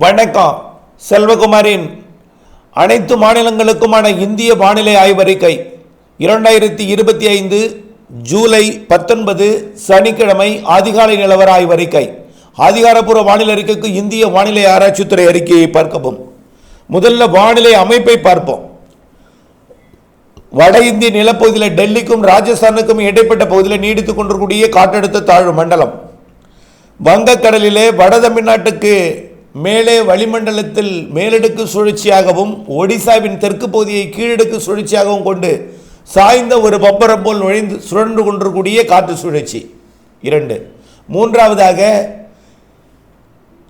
வணக்கம். செல்வகுமாரின் அனைத்து மாநிலங்களுக்குமான இந்திய வானிலை ஆய்வறிக்கை. இரண்டாயிரத்தி இருபத்தி ஐந்து ஜூலை பத்தொன்பது சனிக்கிழமை அதிகாலை நிலவர ஆய்வறிக்கை. அதிகாரப்பூர்வ வானிலை அறிக்கைக்கு இந்திய வானிலை ஆராய்ச்சித்துறை அறிக்கையை பார்க்கவும். முதல்ல வானிலை அமைப்பை பார்ப்போம். வட இந்திய நிலப்பகுதியில் டெல்லிக்கும் ராஜஸ்தானுக்கும் இடைப்பட்ட பகுதியில் நீடித்துக் கொண்டிருக்கூடிய காற்றழுத்த தாழ்வு மண்டலம். வங்கக்கடலிலே வட தமிழ்நாட்டுக்கு மேலே வளிமண்டலத்தில் மேலடுக்கு சுழற்சியாகவும் ஒடிசாவின் தெற்கு பகுதியை கீழடுக்கு சுழற்சியாகவும் கொண்டு சாய்ந்த ஒரு பப்பரம் போல் நுழைந்து சுழன்று கொண்டிருக்கூடிய காற்று சுழற்சி. இரண்டு. மூன்றாவதாக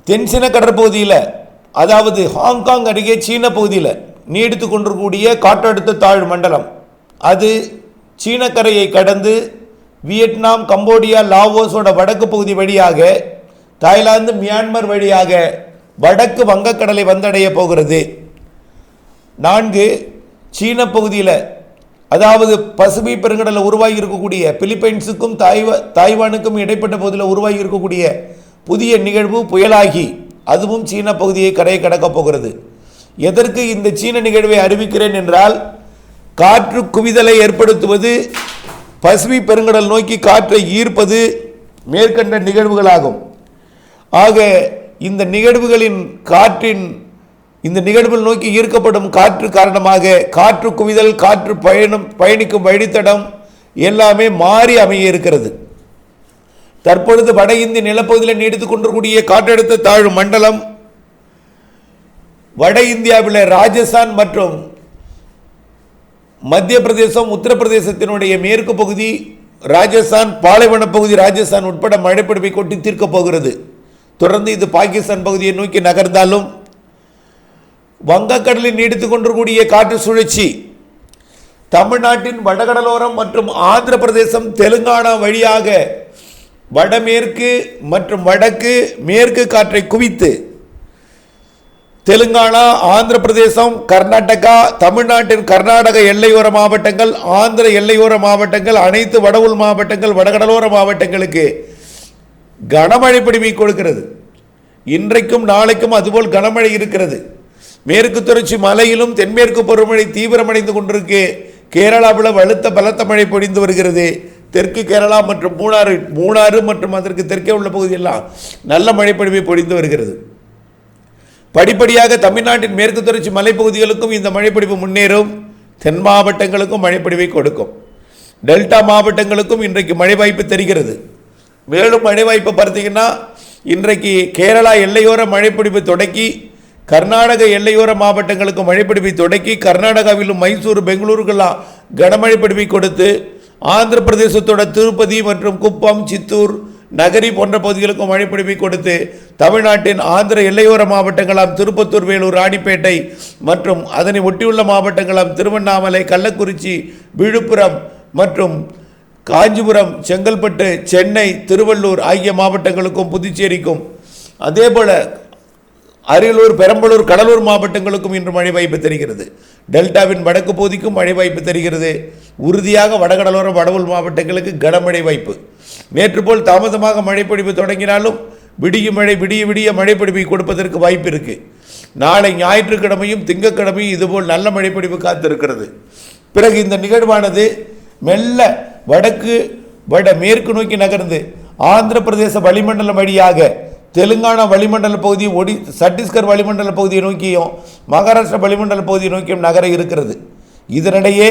தென்சின கடற்பகுதியில் அதாவது ஹாங்காங் அருகே சீன பகுதியில் நீடித்து கொண்டிருக்கூடிய காற்றழுத்த தாழ்வு மண்டலம். அது சீனக்கரையை கடந்து வியட்நாம் கம்போடியா லாவோஸோட வடக்கு பகுதி வழியாக தாய்லாந்து மியான்மர் வழியாக வடக்கு வங்கக்கடலை வந்தடைய போகிறது. நான்கு சீன பகுதியில் அதாவது பசுமை பெருங்கடலில் உருவாகி இருக்கக்கூடிய பிலிப்பைன்ஸுக்கும் தாய்வா தாய்வானுக்கும் இடைப்பட்ட பகுதியில் உருவாகி இருக்கக்கூடிய புதிய நிகழ்வு புயலாகி அதுவும் சீன பகுதியை கரையை கடக்கப் போகிறது. எதற்கு இந்த சீன நிகழ்வை அறிவிக்கிறேன் என்றால் காற்று குவிதலை ஏற்படுத்துவது பசுமை பெருங்கடல் நோக்கி காற்றை ஈர்ப்பது மேற்கண்ட நிகழ்வுகளாகும். ஆக இந்த நிகழ்வுகளின் காற்றின் இந்த நிகழ்வுகள் நோக்கி ஈர்க்கப்படும் காற்று காரணமாக காற்று குவிதல் காற்று பயணம் பயணிக்கும் வழித்தடம் எல்லாமே மாறி அமைய இருக்கிறது. தற்பொழுது வட இந்திய நிலப்பகுதியில் நீடித்துக் கொண்டிருக்கூடிய காற்றழுத்த தாழ்வு மண்டலம் வட இந்தியாவில் ராஜஸ்தான் மற்றும் மத்திய பிரதேசம் உத்தரப்பிரதேசத்தினுடைய மேற்கு பகுதி ராஜஸ்தான் பாலைவன பகுதி ராஜஸ்தான் உட்பட மழைப்பிடிப்பை கொட்டி தீர்க்கப் போகிறது. தொடர்ந்து இது பாகிஸ்தான் பகுதியை நோக்கி நகர்ந்தாலும் வங்கக்கடலில் நீடித்து கொண்டிருக்கூடிய காற்று சுழற்சி தமிழ்நாட்டின் வடகடலோரம் மற்றும் ஆந்திர பிரதேசம் தெலுங்கானா வழியாக வடமேற்கு மற்றும் வடக்கு மேற்கு காற்றை குவித்து தெலுங்கானா ஆந்திர பிரதேசம் கர்நாடகா தமிழ்நாட்டின் கர்நாடக எல்லையோர மாவட்டங்கள் ஆந்திர எல்லையோர மாவட்டங்கள் அனைத்து வட மாவட்டங்கள் வடகடலோர மாவட்டங்களுக்கு கனமழை பிடிமை கொடுக்கிறது. இன்றைக்கும் நாளைக்கும் அதுபோல் கனமழை இருக்கிறது. மேற்கு தொடர்ச்சி மலையிலும் தென்மேற்கு பருவமழை தீவிரமடைந்து கொண்டிருக்கு. கேரளாவில் வலுத்த பலத்த மழை பொழிந்து வருகிறது. தெற்கு கேரளா மற்றும் மூணாறு மூணாறு மற்றும் அதற்கு தெற்கே உள்ள பகுதியெல்லாம் நல்ல மழைப்பொழிவை பொழிந்து வருகிறது. படிப்படியாக தமிழ்நாட்டின் மேற்கு தொடர்ச்சி மலைப்பகுதிகளுக்கும் இந்த மழைப்பிடிப்பு முன்னேறும். தென் மாவட்டங்களுக்கும் மழைப்பொழிவை கொடுக்கும். டெல்டா மாவட்டங்களுக்கும் இன்றைக்கு மழை வாய்ப்பு தெரிகிறது. மேலும் மழை வாய்ப்பு பார்த்தீங்கன்னா இன்றைக்கு கேரளா எல்லையோர மழைப்பிடிப்பு தொடக்கி கர்நாடக எல்லையோர மாவட்டங்களுக்கு மழைப்பிடிப்பை தொடக்கி கர்நாடகாவிலும் மைசூர் பெங்களூருக்கெல்லாம் கனமழை பிடிப்பை கொடுத்து ஆந்திர பிரதேசத்தோட திருப்பதி மற்றும் குப்பம் சித்தூர் நகரி போன்ற பகுதிகளுக்கும் மழைப்பிடிப்பை கொடுத்து தமிழ்நாட்டின் ஆந்திர எல்லையோர மாவட்டங்களாம் திருப்பத்தூர் வேலூர் ராணிப்பேட்டை மற்றும் அதனை ஒட்டியுள்ள மாவட்டங்களாம் திருவண்ணாமலை கள்ளக்குறிச்சி விழுப்புரம் மற்றும் காஞ்சிபுரம் செங்கல்பட்டு சென்னை திருவள்ளூர் ஆகிய மாவட்டங்களுக்கும் புதுச்சேரிக்கும் அதேபோல் அரியலூர் பெரம்பலூர் கடலூர் மாவட்டங்களுக்கும் இன்று மழை வாய்ப்பு தெரிகிறது. டெல்டாவின் வடக்கு பகுதிக்கும் மழை வாய்ப்பு தெரிகிறது. உறுதியாக வடகடலோர வடவுள் மாவட்டங்களுக்கு கனமழை வாய்ப்பு. நேற்று போல் தாமதமாக மழைப்பொழிவு தொடங்கினாலும் விடிய மழை விடிய விடிய மழைப்பொழிவை கொடுப்பதற்கு வாய்ப்பு இருக்குது நாளை ஞாயிற்றுக்கிழமையும் திங்கட்கிழமையும் இதுபோல் நல்ல மழைப்பொழிவு காத்திருக்கிறது. பிறகு இந்த நிகழ்வானது மெல்ல வடக்கு வட மேற்கு நோக்கி நகர்ந்து ஆந்திர பிரதேச வளிமண்டலம் வழியாக தெலுங்கானா வளிமண்டல பகுதி ஒடி சத்தீஸ்கர் வளிமண்டல பகுதியை நோக்கியும் மகாராஷ்டிரா வளிமண்டல பகுதியை நோக்கியும் நகர இருக்கிறது. இதனிடையே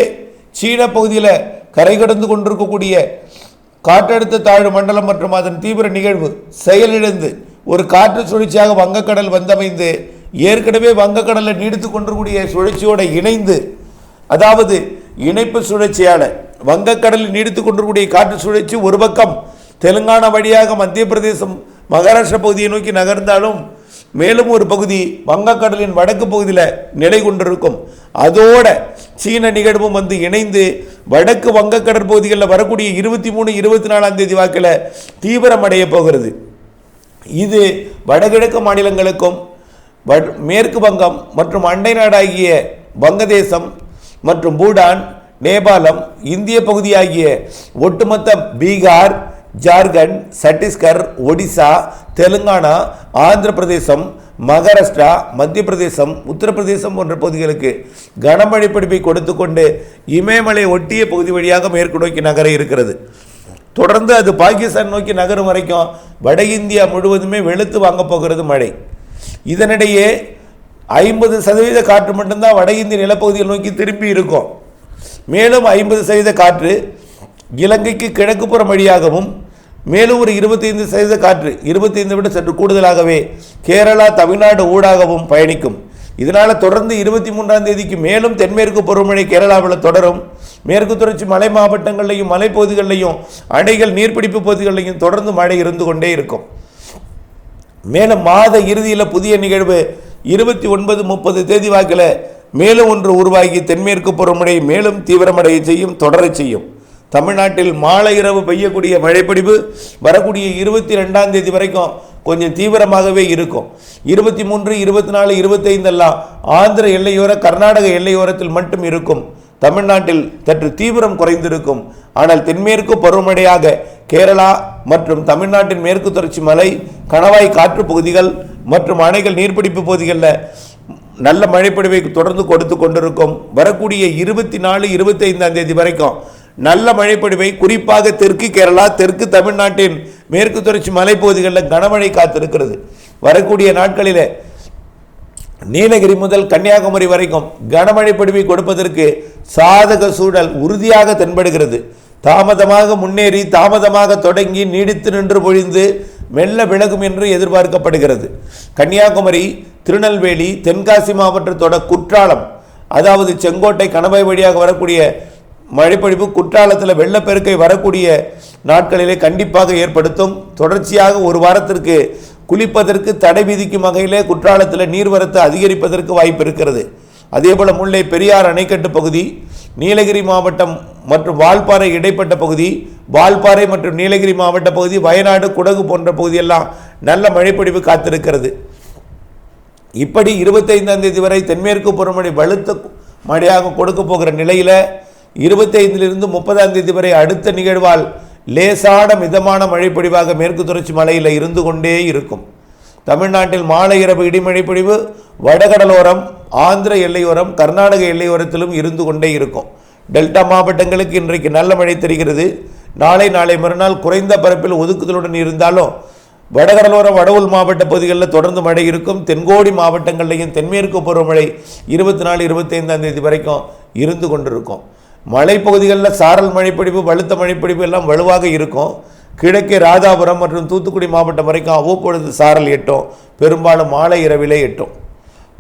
சீன பகுதியில் கரை கடந்து கொண்டிருக்கக்கூடிய காற்றழுத்த தாழ்வு மண்டலம் மற்றும் அதன் தீவிர நிகழ்வு செயலிழந்து ஒரு காற்று சுழற்சியாக வங்கக்கடல் வந்தமைந்து ஏற்கனவே வங்கக்கடலில் நீடித்து கொண்டிருக்கூடிய சுழற்சியோடு இணைந்து அதாவது இணைப்பு சுழற்சியான வங்கக்கடலில் நீடித்து கொண்டிருக்கூடிய காற்று சுழற்சி ஒரு பக்கம் தெலுங்கானா வழியாக மத்திய பிரதேசம் மகாராஷ்டிரா பகுதியை நோக்கி நகர்ந்தாலும் மேலும் ஒரு பகுதி வங்கக்கடலின் வடக்கு பகுதியில் நிலை கொண்டிருக்கும். அதோட சீன நிகழ்வும் வந்து இணைந்து வடக்கு வங்கக்கடல் பகுதிகளில் வரக்கூடிய இருபத்தி மூணு இருபத்தி நாலாம் தேதி வாக்கில் தீவிரமடைய போகிறது. இது வடகிழக்கு மாநிலங்களுக்கும் மேற்கு வங்கம் மற்றும் அண்டை நாடாகிய வங்கதேசம் மற்றும் பூடான் நேபாளம் இந்திய பகுதியாகிய ஒட்டுமொத்த பீகார் ஜார்க்கண்ட் சத்தீஸ்கர் ஒடிசா தெலுங்கானா ஆந்திர பிரதேசம் மகாராஷ்டிரா மத்திய பிரதேசம் உத்தரப்பிரதேசம் போன்ற பகுதிகளுக்கு கனமழை பிடிப்பை கொடுத்து கொண்டு இமயமலை ஒட்டிய பகுதி வழியாக மேற்கு நோக்கி நகர இருக்கிறது. தொடர்ந்து அது பாகிஸ்தான் நோக்கி நகரும் வரைக்கும் வட இந்தியா முழுவதுமே வெளுத்து வாங்க போகிறது மழை. இதனிடையே ஐம்பது சதவீத காற்று மட்டும்தான் வட இந்திய நிலப்பகுதியில் நோக்கி திரும்பி இருக்கும். மேலும் ஐம்பது சதவீத காற்று இலங்கைக்கு கிழக்குப்புறம் வழியாகவும் மேலும் ஒரு இருபத்தைந்து சதவீத காற்று இருபத்தைந்து விட சற்று கூடுதலாகவே கேரளா தமிழ்நாடு ஊடாகவும் பயணிக்கும். இதனால் தொடர்ந்து இருபத்தி மூன்றாம் தேதிக்கு மேலும் தென்மேற்கு பருவமழை கேரளாவில் தொடரும். மேற்கு தொடர்ச்சி மலை மாவட்டங்கள்லையும் மலைப்பகுதிகளிலையும் அணைகள் நீர்பிடிப்பு பகுதிகளிலையும் தொடர்ந்து மழை இருந்து கொண்டே இருக்கும். மேலும் மாத இறுதியில் புதிய நிகழ்வு இருபத்தி ஒன்பது முப்பது தேதி வாக்கில் மேலும் ஒன்று உருவாகி தென்மேற்கு பருவமழை மேலும் தீவிரமடைய செய்யும் தொடரச் செய்யும். தமிழ்நாட்டில் மாலை இரவு பெய்யக்கூடிய மழைப்பிடிவு வரக்கூடிய இருபத்தி ரெண்டாம் தேதி வரைக்கும் கொஞ்சம் தீவிரமாகவே இருக்கும். இருபத்தி மூன்று இருபத்தி நாலு இருபத்தைந்தெல்லாம் ஆந்திர எல்லையோர கர்நாடக எல்லையோரத்தில் மட்டும் இருக்கும். தமிழ்நாட்டில் சற்று தீவிரம் குறைந்திருக்கும். ஆனால் தென்மேற்கு பருவமழையாக கேரளா மற்றும் தமிழ்நாட்டின் மேற்கு தொடர்ச்சி மலை கணவாய் காற்று பகுதிகள் மற்றும் அணைகள் நீர்பிடிப்பு பகுதிகளில் நல்ல மழைப்பொழிவை தொடர்ந்து கொடுத்து கொண்டிருக்கும் வரக்கூடிய இருபத்தி நாலு இருபத்தைந்தாம் தேதி வரைக்கும் நல்ல மழைப்பொழிவை குறிப்பாக தெற்கு கேரளா தெற்கு தமிழ்நாட்டின் மேற்கு தொடர்ச்சி மலைப்பகுதிகளில் கனமழை காத்திருக்கிறது. வரக்கூடிய நாட்களில் நீலகிரி முதல் கன்னியாகுமரி வரைக்கும் கனமழை பொழிவை கொடுப்பதற்கு சாதக சூழல் உறுதியாக தென்படுகிறது. தாமதமாக முன்னேறி தாமதமாக தொடங்கி நீடித்து நின்று பொழிந்து மெல்ல விலகும் என்று எதிர்பார்க்கப்படுகிறது. கன்னியாகுமரி திருநெல்வேலி தென்காசி மாவட்டத்தோட குற்றாலம் அதாவது செங்கோட்டை கணவாய் வழியாக வரக்கூடிய மழைப்பொழிவு குற்றாலத்தில் வெள்ளப்பெருக்கை வரக்கூடிய நாட்களிலே கண்டிப்பாக ஏற்படுத்தும். தொடர்ச்சியாக ஒரு வாரத்திற்கு குளிப்பதற்கு தடை விதிக்கும் வகையிலே குற்றாலத்தில் நீர்வரத்து அதிகரிப்பதற்கு வாய்ப்பு இருக்கிறது. அதேபோல முல்லை பெரியார் அணைக்கட்டு பகுதி நீலகிரி மாவட்டம் மற்றும் வால்பாறை இடைப்பட்ட பகுதி வால்பாறை மற்றும் நீலகிரி மாவட்ட பகுதி வயநாடு குடகு போன்ற பகுதியெல்லாம் நல்ல மழைப்பொழிவு காத்திருக்கிறது. இப்படி இருபத்தைந்தாம் தேதி வரை தென்மேற்கு பருவமழை வலுத்த மழையாக கொடுக்க போகிற நிலையில் இருபத்தைந்திலிருந்து முப்பதாம் தேதி வரை அடுத்த நிகழ்வால் லேசான மிதமான மழைப்பொழிவாக மேற்கு தொடர்ச்சி மலையில் இருந்து கொண்டே இருக்கும். தமிழ்நாட்டில் மாலை இரவு இடிமழை பொழிவு வடகடலோரம் ஆந்திர எல்லையோரம் கர்நாடக எல்லையோரத்திலும் இருந்து கொண்டே இருக்கும். டெல்டா மாவட்டங்களுக்கு இன்றைக்கு நல்ல மழை தெரிகிறது. நாளை நாளை மறுநாள் குறைந்த பரப்பில் ஒதுக்குதலுடன் இருந்தாலும் வடகடலோரம் வடவுள் மாவட்ட பகுதிகளில் தொடர்ந்து மழை இருக்கும். தென்கோடி மாவட்டங்கள்லையும் தென்மேற்கு பருவமழை இருபத்தி நாலு இருபத்தைந்தாம் தேதி வரைக்கும் இருந்து கொண்டிருக்கும். மலைப்பகுதிகளில் சாரல் மழைப்பிடிப்பு வலுத்த மழைப்பிடிப்பு எல்லாம் வலுவாக இருக்கும். கிழக்கே ராதாபுரம் மற்றும் தூத்துக்குடி மாவட்டம் வரைக்கும் அவ்வப்பொழுது சாரல் எட்டும் பெரும்பாலும் மாலை இரவிலே எட்டும்.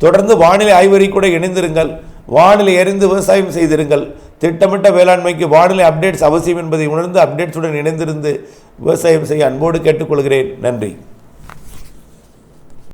தொடர்ந்து வானிலை ஆய்வறி கூட இணைந்திருங்கள். வானிலை அறிந்து விவசாயம் செய்திருங்கள். திட்டமிட்ட வேளாண்மைக்கு வானிலை அப்டேட்ஸ் அவசியம் என்பதை உணர்ந்து அப்டேட்ஸுடன் இணைந்திருந்து விவசாயம் செய்ய அன்போடு கேட்டுக்கொள்கிறேன். நன்றி.